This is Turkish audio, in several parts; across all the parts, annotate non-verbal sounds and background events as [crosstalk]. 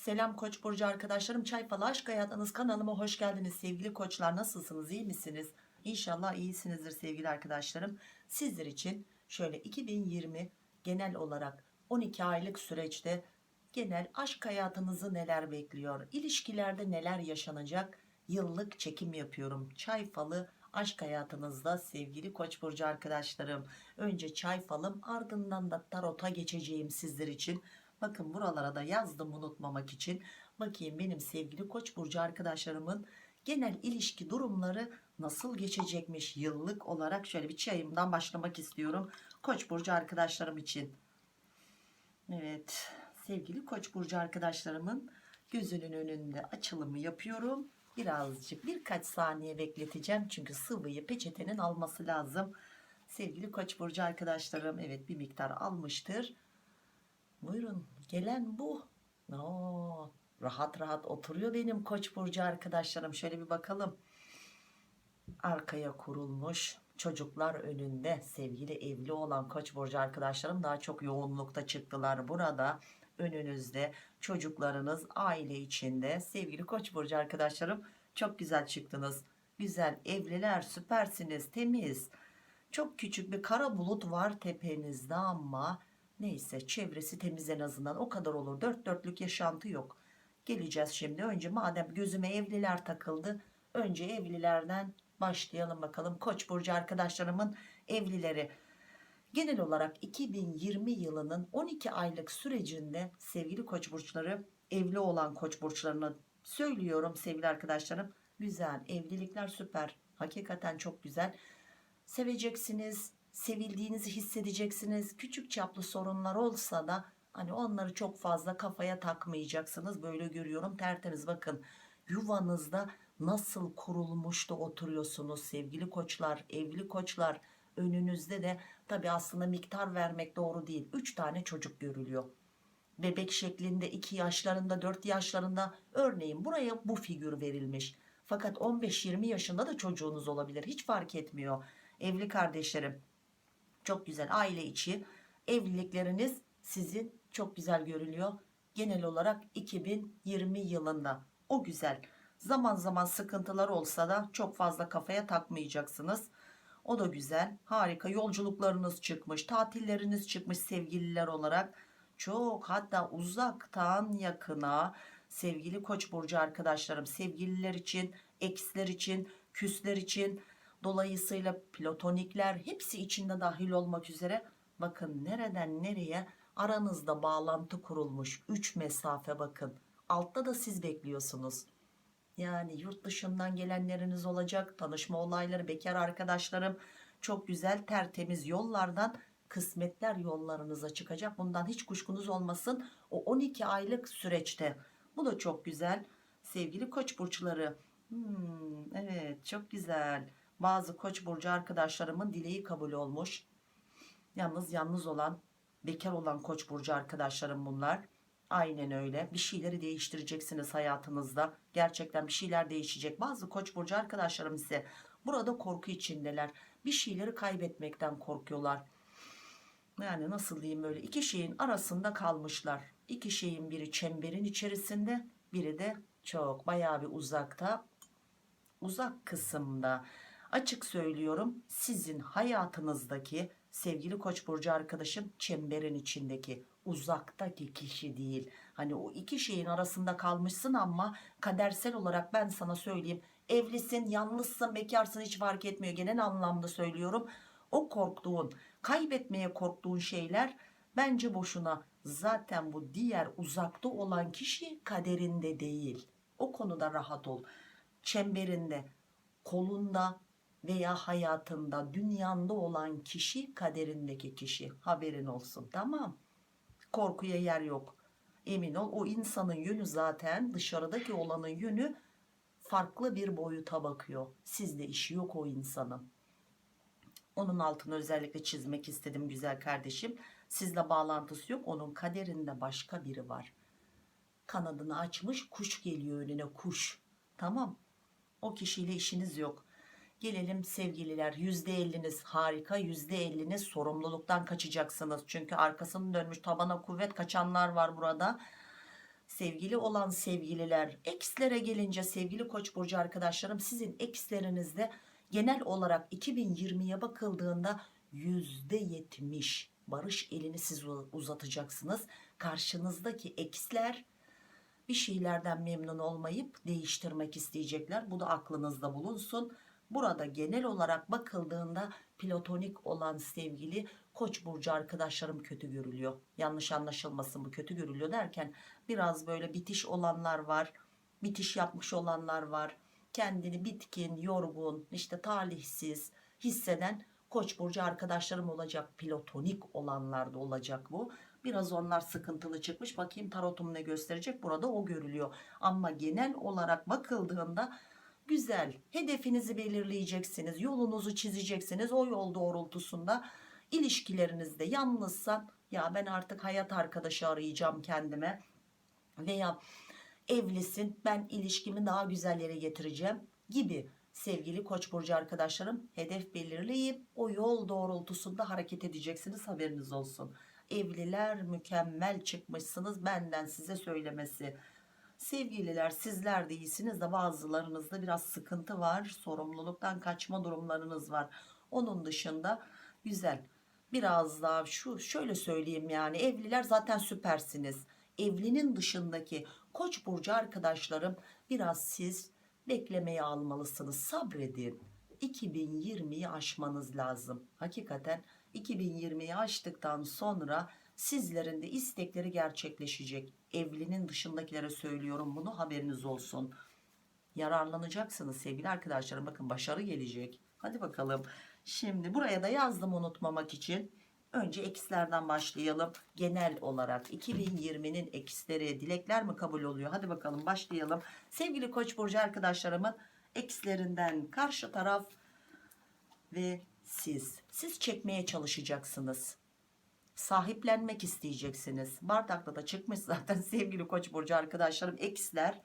Selam Koç burcu arkadaşlarım. Çay Falı Aşk Hayatınız kanalıma hoş geldiniz. Sevgili koçlar nasılsınız? iyi misiniz? İnşallah iyisinizdir sevgili arkadaşlarım. Sizler için şöyle 2020 genel olarak 12 aylık süreçte genel aşk hayatınızı neler bekliyor? İlişkilerde neler yaşanacak? Yıllık çekim yapıyorum. Çay Falı aşk hayatınızda sevgili Koç burcu arkadaşlarım. Önce çay falım ardından da tarota geçeceğim sizler için. Bakın buralara da yazdım unutmamak için. Bakayım benim sevgili Koç burcu arkadaşlarımın genel ilişki durumları nasıl geçecekmiş yıllık olarak şöyle bir çayımdan başlamak istiyorum. Koç burcu arkadaşlarım için. Evet sevgili Koç burcu arkadaşlarımın gözünün önünde açılımı yapıyorum. Birazcık birkaç saniye bekleteceğim çünkü sıvıyı peçetenin alması lazım. Sevgili Koç burcu arkadaşlarım evet bir miktar almıştır. Buyurun gelen bu. Oo, rahat rahat oturuyor benim Koç burcu arkadaşlarım. Şöyle bir bakalım. Arkaya kurulmuş çocuklar önünde sevgili evli olan Koç burcu arkadaşlarım daha çok yoğunlukta çıktılar burada. Önünüzde çocuklarınız aile içinde sevgili Koç burcu arkadaşlarım çok güzel çıktınız. Güzel evliler süpersiniz temiz. Çok küçük bir kara bulut var tepenizde ama neyse çevresi temiz en azından o kadar olur. Dört dörtlük yaşantı yok. Geleceğiz şimdi. Önce madem gözüme evliler takıldı. Önce evlilerden başlayalım bakalım. Koç burcu arkadaşlarımın evlileri. Genel olarak 2020 yılının 12 aylık sürecinde sevgili koç burçları evli olan koç burçlarını söylüyorum sevgili arkadaşlarım. Güzel evlilikler süper. Hakikaten çok güzel. Seveceksiniz, sevildiğinizi hissedeceksiniz. Küçük çaplı sorunlar olsa da hani onları çok fazla kafaya takmayacaksınız. Böyle görüyorum tertemiz bakın. Yuvanızda nasıl kurulmuş da oturuyorsunuz sevgili koçlar, evli koçlar. Önünüzde de tabi aslında miktar vermek doğru değil. 3 tane çocuk görülüyor. Bebek şeklinde 2 yaşlarında 4 yaşlarında örneğin buraya bu figür verilmiş. Fakat 15-20 yaşında da çocuğunuz olabilir. Hiç fark etmiyor. Evli kardeşlerim çok güzel aile içi evlilikleriniz sizin çok güzel görülüyor. Genel olarak 2020 yılında o güzel. Zaman zaman sıkıntılar olsa da çok fazla kafaya takmayacaksınız. O da güzel. Harika yolculuklarınız çıkmış, tatilleriniz çıkmış sevgililer olarak. Çok hatta uzaktan yakına sevgili Koç burcu arkadaşlarım, sevgililer için, eksler için, küsler için dolayısıyla platonikler hepsi içinde dahil olmak üzere bakın nereden nereye aranızda bağlantı kurulmuş 3 mesafe bakın. Altta da siz bekliyorsunuz. Yani yurt dışından gelenleriniz olacak. Tanışma olayları, bekar arkadaşlarım çok güzel tertemiz yollardan kısmetler yollarınıza çıkacak. Bundan hiç kuşkunuz olmasın. O 12 aylık süreçte. Bu da çok güzel. Sevgili koç burçları. Hmm, evet çok güzel. Bazı koç burcu arkadaşlarımın dileği kabul olmuş. Yalnız yalnız olan, bekar olan koç burcu arkadaşlarım bunlar. Aynen öyle. Bir şeyleri değiştireceksiniz hayatınızda. Gerçekten bir şeyler değişecek. Bazı koç burcu arkadaşlarım ise burada korku içindeler. Bir şeyleri kaybetmekten korkuyorlar. Yani nasıl diyeyim böyle iki şeyin arasında kalmışlar. İki şeyin biri çemberin içerisinde, biri de çok bayağı bir uzakta. Uzak kısımda. Açık söylüyorum sizin hayatınızdaki sevgili koç burcu arkadaşım çemberin içindeki uzaktaki kişi değil. Hani o iki şeyin arasında kalmışsın ama kadersel olarak ben sana söyleyeyim evlisin, yalnızsın, bekarsın hiç fark etmiyor. Genel anlamda söylüyorum. O korktuğun, kaybetmeye korktuğun şeyler bence boşuna. Zaten bu diğer uzakta olan kişi kaderinde değil. O konuda rahat ol. Çemberinde, kolunda veya hayatında, dünyanda olan kişi kaderindeki kişi. Haberin olsun tamam korkuya yer yok. Emin ol o insanın yönü zaten dışarıdaki olanın yönü farklı bir boyuta bakıyor. Sizde işi yok o insanın. Onun altını özellikle çizmek istedim güzel kardeşim. Sizle bağlantısı yok. Onun kaderinde başka biri var. Kanadını açmış kuş geliyor önüne kuş. Tamam. O kişiyle işiniz yok. Gelelim sevgililer %50'niz harika %50'niz sorumluluktan kaçacaksınız. Çünkü arkasını dönmüş tabana kuvvet kaçanlar var burada. sevgili olan sevgililer ekslere gelince sevgili koç burcu arkadaşlarım sizin ekslerinizde genel olarak 2020'ye bakıldığında %70 barış elini siz uzatacaksınız karşınızdaki eksler bir şeylerden memnun olmayıp değiştirmek isteyecekler bu da aklınızda bulunsun burada genel olarak bakıldığında platonik olan sevgili koç burcu arkadaşlarım kötü görülüyor. Yanlış anlaşılmasın bu kötü görülüyor derken biraz böyle bitiş olanlar var bitiş yapmış olanlar var. Kendini bitkin yorgun işte talihsiz hisseden koç burcu arkadaşlarım olacak platonik olanlar da olacak bu. Biraz onlar sıkıntılı çıkmış bakayım tarotum ne gösterecek? Burada o görülüyor. Ama genel olarak bakıldığında güzel. Hedefinizi belirleyeceksiniz yolunuzu çizeceksiniz o yol doğrultusunda. İlişkilerinizde yalnızsan ya ben artık hayat arkadaşı arayacağım kendime. veya evlisin ben ilişkimi daha güzel yere getireceğim. gibi sevgili koç burcu arkadaşlarım hedef belirleyip o yol doğrultusunda hareket edeceksiniz haberiniz olsun. Evliler mükemmel çıkmışsınız benden size söylemesi sevgililer sizler de iyisiniz de bazılarınızda biraz sıkıntı var sorumluluktan kaçma durumlarınız var. Onun dışında güzel biraz daha şu şöyle söyleyeyim yani evliler zaten süpersiniz. Evlinin dışındaki koç burcu arkadaşlarım biraz siz beklemeye almalısınız. Sabredin 2020'yi aşmanız lazım. Hakikaten 2020'yi aştıktan sonra sizlerin de istekleri gerçekleşecek. Evlinin dışındakilere söylüyorum bunu haberiniz olsun. Yararlanacaksınız sevgili arkadaşlarım. Bakın başarı gelecek. Hadi bakalım. Şimdi buraya da yazdım unutmamak için. Önce ekslerden başlayalım. Genel olarak 2020'nin eksleri dilekler mi kabul oluyor? Hadi bakalım başlayalım. Sevgili koç burcu arkadaşlarımın ekslerinden karşı taraf ve siz. Siz çekmeye çalışacaksınız sahiplenmek isteyeceksiniz. Bardakta da çıkmış zaten [laughs] sevgili koç burcu arkadaşlarım eksler.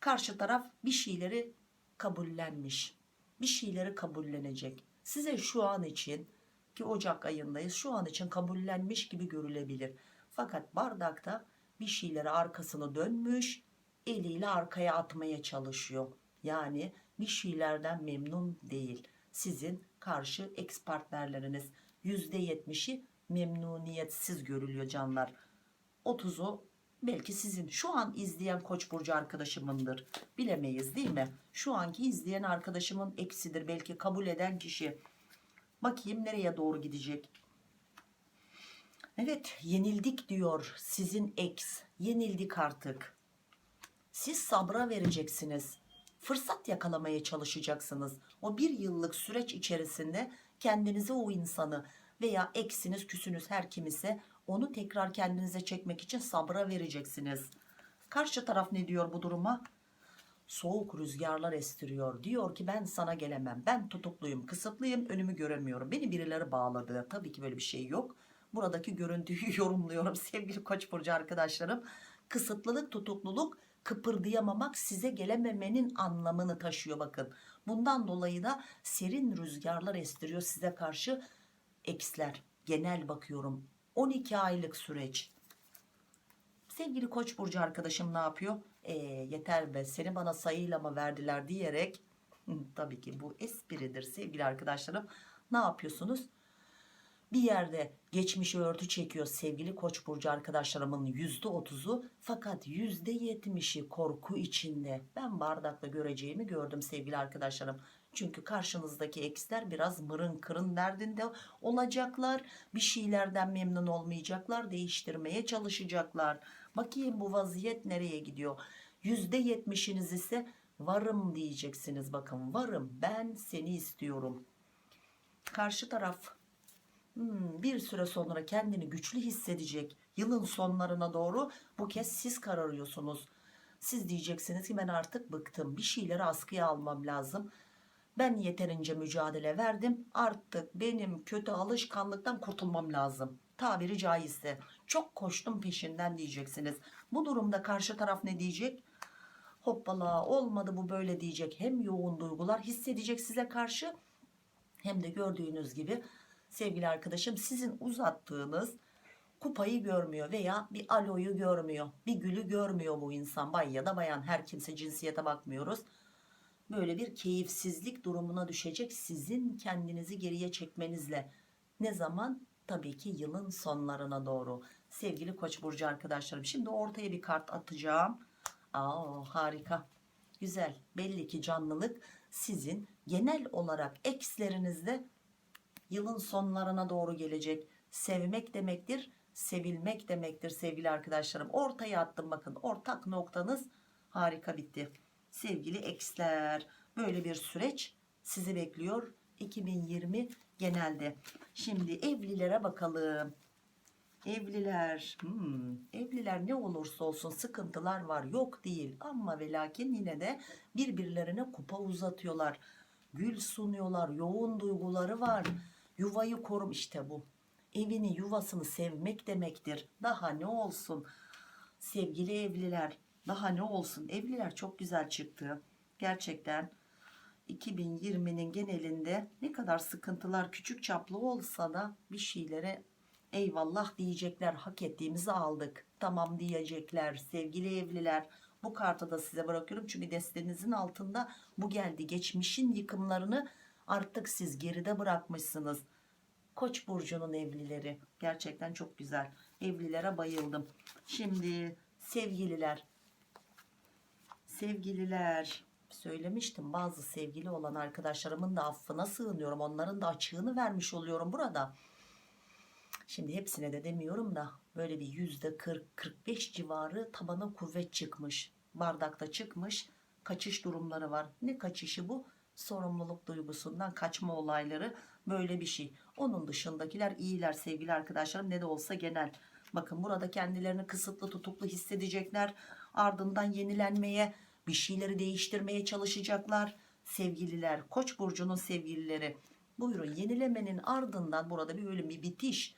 Karşı taraf bir şeyleri kabullenmiş bir şeyleri kabullenecek. Size şu an için ki Ocak ayındayız şu an için kabullenmiş gibi görülebilir. Fakat bardakta bir şeyleri arkasını dönmüş eliyle arkaya atmaya çalışıyor. Yani bir şeylerden memnun değil. Sizin karşı ex partnerleriniz. %70'i memnuniyetsiz görülüyor canlar. 30'u belki sizin şu an izleyen koç burcu arkadaşımındır. Bilemeyiz değil mi? Şu anki izleyen arkadaşımın eksidir belki kabul eden kişi. Bakayım nereye doğru gidecek. Evet yenildik diyor sizin ex yenildik artık. Siz sabra vereceksiniz. Fırsat yakalamaya çalışacaksınız. O bir yıllık süreç içerisinde kendinize o insanı veya eksiniz küsünüz her kim ise onu tekrar kendinize çekmek için sabra vereceksiniz. Karşı taraf ne diyor bu duruma? Soğuk rüzgarlar estiriyor. Diyor ki ben sana gelemem. Ben tutukluyum kısıtlıyım önümü göremiyorum. Beni birileri bağladı. Tabii ki böyle bir şey yok. Buradaki görüntüyü [laughs] yorumluyorum sevgili koç burcu arkadaşlarım. Kısıtlılık tutukluluk kıpırdayamamak size gelememenin anlamını taşıyor bakın. Bundan dolayı da serin rüzgarlar estiriyor size karşı eksler. Genel bakıyorum. 12 aylık süreç. Sevgili koç burcu arkadaşım ne yapıyor? E, yeter be seni bana sayıyla mı verdiler diyerek tabii ki bu espridir sevgili arkadaşlarım. Ne yapıyorsunuz? Bir yerde geçmişi örtü çekiyor sevgili koç burcu arkadaşlarımın %30'u fakat %70'i korku içinde. Ben bardakla göreceğimi gördüm sevgili arkadaşlarım çünkü karşınızdaki eksler biraz mırın kırın derdinde olacaklar. Bir şeylerden memnun olmayacaklar değiştirmeye çalışacaklar. Bakayım bu vaziyet nereye gidiyor? %70'iniz ise varım diyeceksiniz. Bakın varım ben seni istiyorum. Karşı taraf Hmm, bir süre sonra kendini güçlü hissedecek yılın sonlarına doğru bu kez siz kararıyorsunuz. Siz diyeceksiniz ki ben artık bıktım. Bir şeyleri askıya almam lazım ben yeterince mücadele verdim artık benim kötü alışkanlıktan kurtulmam lazım tabiri caizse çok koştum peşinden diyeceksiniz bu durumda karşı taraf ne diyecek hoppala olmadı bu böyle diyecek hem yoğun duygular hissedecek size karşı hem de gördüğünüz gibi sevgili arkadaşım sizin uzattığınız kupayı görmüyor veya bir aloyu görmüyor. Bir gülü görmüyor bu insan. Bay ya da bayan her kimse cinsiyete bakmıyoruz. Böyle bir keyifsizlik durumuna düşecek sizin kendinizi geriye çekmenizle. Ne zaman? Tabii ki yılın sonlarına doğru. Sevgili Koç burcu arkadaşlarım. Şimdi ortaya bir kart atacağım. Aa harika. Güzel. Belli ki canlılık sizin genel olarak ekslerinizde yılın sonlarına doğru gelecek. Sevmek demektir, sevilmek demektir sevgili arkadaşlarım. Ortaya attım bakın. Ortak noktanız harika bitti. Sevgili eksler, böyle bir süreç sizi bekliyor. 2020 genelde. Şimdi evlilere bakalım. Evliler, hmm, evliler ne olursa olsun sıkıntılar var yok değil ama ve lakin yine de birbirlerine kupa uzatıyorlar. Gül sunuyorlar, yoğun duyguları var. Yuvayı korum işte bu. Evini yuvasını sevmek demektir. Daha ne olsun sevgili evliler daha ne olsun? Evliler çok güzel çıktı. Gerçekten 2020'nin genelinde ne kadar sıkıntılar küçük çaplı olsa da bir şeylere eyvallah diyecekler hak ettiğimizi aldık. Tamam diyecekler sevgili evliler. Bu kartı da size bırakıyorum çünkü destenizin altında bu geldi. Geçmişin yıkımlarını artık siz geride bırakmışsınız. Koç burcunun evlileri. Gerçekten çok güzel. Evlilere bayıldım. Şimdi sevgililer sevgililer söylemiştim bazı sevgili olan arkadaşlarımın da affına sığınıyorum onların da açığını vermiş oluyorum burada Şimdi hepsine de demiyorum da böyle bir yüzde 40-45 civarı tabana kuvvet çıkmış. Bardakta çıkmış. Kaçış durumları var. Ne kaçışı bu? Sorumluluk duygusundan kaçma olayları böyle bir şey. Onun dışındakiler iyiler sevgili arkadaşlarım ne de olsa genel. Bakın burada kendilerini kısıtlı tutuklu hissedecekler. Ardından yenilenmeye bir şeyleri değiştirmeye çalışacaklar. Sevgililer koç burcunun sevgilileri. Buyurun yenilemenin ardından burada bir böyle bir bitiş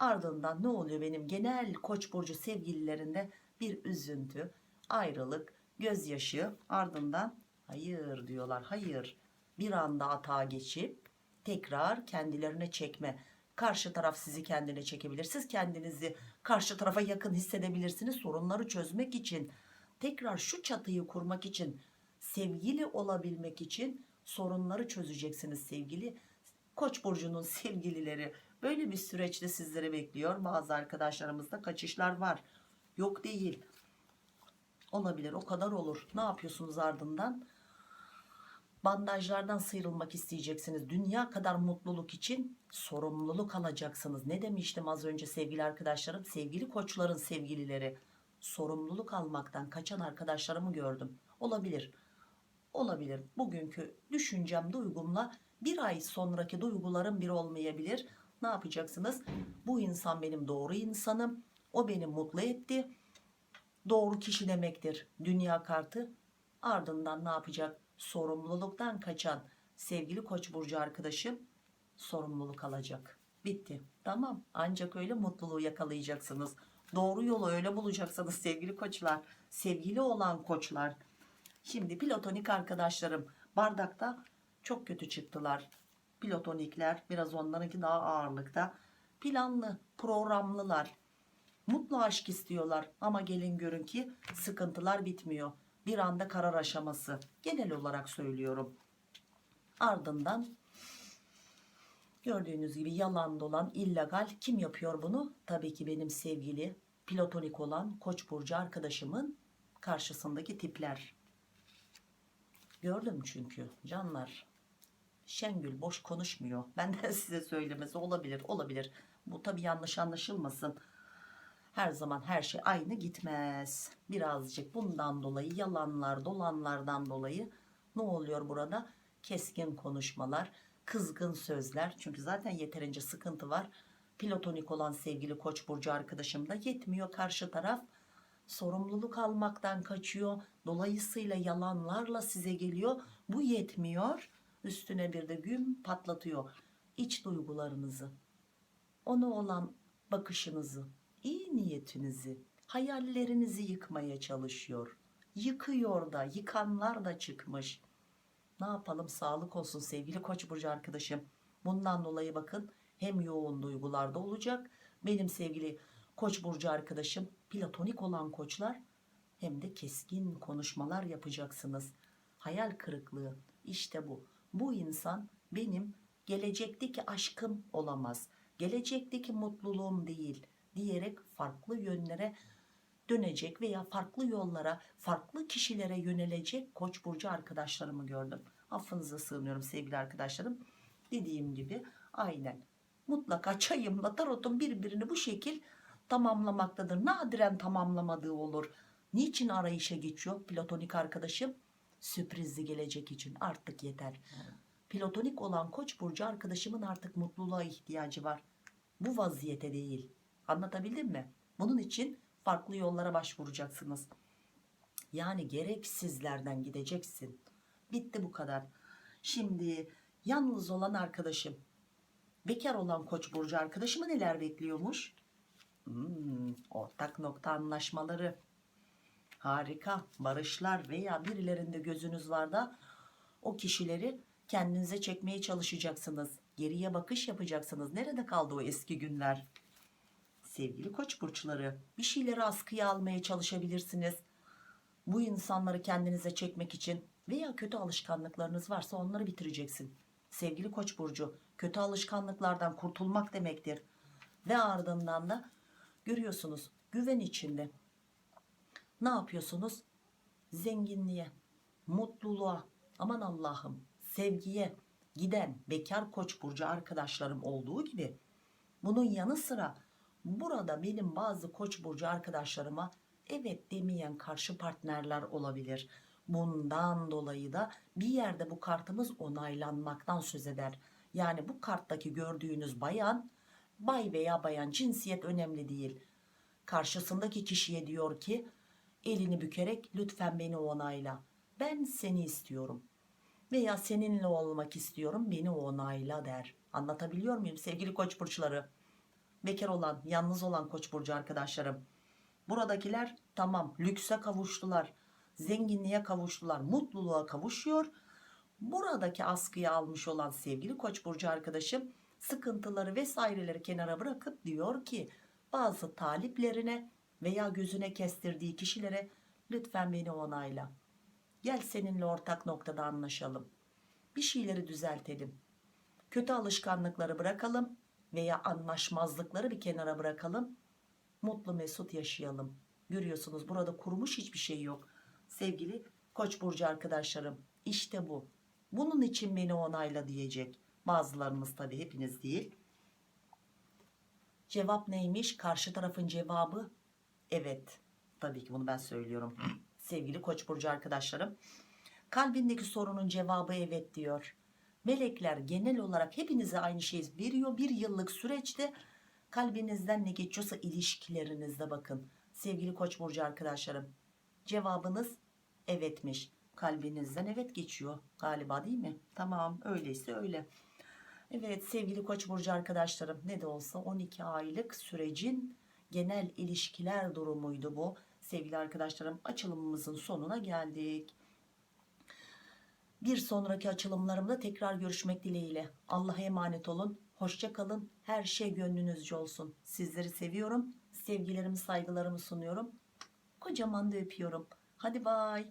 Ardından ne oluyor benim genel koç burcu sevgililerinde bir üzüntü, ayrılık, gözyaşı ardından hayır diyorlar hayır bir anda atağa geçip tekrar kendilerine çekme. Karşı taraf sizi kendine çekebilir. Siz kendinizi karşı tarafa yakın hissedebilirsiniz sorunları çözmek için. Tekrar şu çatıyı kurmak için sevgili olabilmek için sorunları çözeceksiniz sevgili Koç burcunun [laughs] sevgilileri Böyle bir süreçte sizleri bekliyor. Bazı arkadaşlarımızda kaçışlar var. Yok değil. Olabilir o kadar olur. Ne yapıyorsunuz ardından? Bandajlardan sıyrılmak isteyeceksiniz. Dünya kadar mutluluk için sorumluluk alacaksınız. Ne demiştim az önce sevgili arkadaşlarım? Sevgili koçların sevgilileri. Sorumluluk almaktan kaçan arkadaşlarımı gördüm. Olabilir. Olabilir. Bugünkü düşüncem, duygumla bir ay sonraki duygularım bir olmayabilir ne yapacaksınız? Bu insan benim doğru insanım. O beni mutlu etti. Doğru kişi demektir dünya kartı. Ardından ne yapacak? Sorumluluktan kaçan sevgili koç burcu arkadaşım sorumluluk alacak. Bitti. Tamam. Ancak öyle mutluluğu yakalayacaksınız. Doğru yolu öyle bulacaksınız sevgili koçlar. Sevgili olan koçlar. Şimdi platonik arkadaşlarım bardakta çok kötü çıktılar platonikler biraz onlarınki daha ağırlıkta planlı programlılar mutlu aşk istiyorlar ama gelin görün ki sıkıntılar bitmiyor bir anda karar aşaması genel olarak söylüyorum ardından gördüğünüz gibi yalan dolan illegal kim yapıyor bunu tabii ki benim sevgili platonik olan koç burcu arkadaşımın karşısındaki tipler gördüm çünkü canlar Şengül boş konuşmuyor. Benden [laughs] size söylemesi olabilir olabilir. Bu tabi yanlış anlaşılmasın. Her zaman her şey aynı gitmez. Birazcık bundan dolayı yalanlar dolanlardan dolayı ne oluyor burada? Keskin konuşmalar, kızgın sözler. Çünkü zaten yeterince sıkıntı var. Platonik olan sevgili koç burcu arkadaşım da yetmiyor karşı taraf. Sorumluluk almaktan kaçıyor. Dolayısıyla yalanlarla size geliyor. Bu yetmiyor üstüne bir de güm patlatıyor iç duygularınızı ona olan bakışınızı niyetinizi hayallerinizi yıkmaya çalışıyor yıkıyor da yıkanlar da çıkmış ne yapalım sağlık olsun sevgili koç burcu arkadaşım bundan dolayı bakın hem yoğun duygularda olacak benim sevgili koç burcu arkadaşım platonik olan koçlar hem de keskin konuşmalar yapacaksınız. Hayal kırıklığı işte bu. Bu insan benim gelecekteki aşkım olamaz. Gelecekteki mutluluğum değil diyerek farklı yönlere dönecek veya farklı yollara, farklı kişilere yönelecek Koç burcu arkadaşlarımı gördüm. Affınıza sığınıyorum sevgili arkadaşlarım. Dediğim gibi aynen mutlaka çayımla tarotun birbirini bu şekil tamamlamaktadır. Nadiren tamamlamadığı olur. Niçin arayışa geçiyor platonik arkadaşım? Sürprizli gelecek için artık yeter. Platonik olan Koç burcu arkadaşımın artık mutluluğa ihtiyacı var. Bu vaziyete değil. Anlatabildim mi? Bunun için farklı yollara başvuracaksınız. Yani gereksizlerden gideceksin. Bitti bu kadar. Şimdi yalnız olan arkadaşım, bekar olan Koç burcu arkadaşımı neler bekliyormuş? Hmm, ortak nokta anlaşmaları. Harika. Barışlar veya birilerinde gözünüz var da o kişileri kendinize çekmeye çalışacaksınız. Geriye bakış yapacaksınız. Nerede kaldı o eski günler? Sevgili koç burçları bir şeyleri askıya almaya çalışabilirsiniz. Bu insanları kendinize çekmek için veya kötü alışkanlıklarınız varsa onları bitireceksin. Sevgili koç burcu kötü alışkanlıklardan kurtulmak demektir. Ve ardından da görüyorsunuz güven içinde. Ne yapıyorsunuz? Zenginliğe, mutluluğa, aman Allah'ım sevgiye giden bekar koç burcu arkadaşlarım olduğu gibi bunun yanı sıra burada benim bazı koç burcu arkadaşlarıma evet demeyen karşı partnerler olabilir. Bundan dolayı da bir yerde bu kartımız onaylanmaktan söz eder. Yani bu karttaki gördüğünüz bayan, bay veya bayan cinsiyet önemli değil. Karşısındaki kişiye diyor ki elini bükerek lütfen beni onayla. Ben seni istiyorum veya seninle olmak istiyorum beni onayla der. Anlatabiliyor muyum sevgili koç burçları? Bekar olan, yalnız olan koç burcu arkadaşlarım. Buradakiler tamam lükse kavuştular, zenginliğe kavuştular, mutluluğa kavuşuyor. Buradaki askıya almış olan sevgili koç burcu arkadaşım sıkıntıları vesaireleri kenara bırakıp diyor ki bazı taliplerine veya gözüne kestirdiği kişilere lütfen beni onayla. Gel seninle ortak noktada anlaşalım. Bir şeyleri düzeltelim. Kötü alışkanlıkları bırakalım veya anlaşmazlıkları bir kenara bırakalım. Mutlu mesut yaşayalım. Görüyorsunuz burada kurumuş hiçbir şey yok. Sevgili Koç burcu arkadaşlarım, işte bu. Bunun için beni onayla diyecek. Bazılarımız tabii hepiniz değil. Cevap neymiş? Karşı tarafın cevabı evet. Tabii ki bunu ben söylüyorum. Sevgili Koç burcu arkadaşlarım, kalbindeki sorunun cevabı evet diyor. Melekler genel olarak hepinize aynı şeyi veriyor. Bir yıllık süreçte kalbinizden ne geçiyorsa ilişkilerinizde bakın. Sevgili Koç burcu arkadaşlarım, cevabınız evetmiş. Kalbinizden evet geçiyor galiba değil mi? Tamam öyleyse öyle. Evet sevgili Koç burcu arkadaşlarım ne de olsa 12 aylık sürecin genel ilişkiler durumuydu bu. Sevgili arkadaşlarım açılımımızın sonuna geldik. Bir sonraki açılımlarımda tekrar görüşmek dileğiyle. Allah'a emanet olun. Hoşça kalın. Her şey gönlünüzce olsun. Sizleri seviyorum. Sevgilerimi, saygılarımı sunuyorum. Kocaman da öpüyorum. Hadi bay.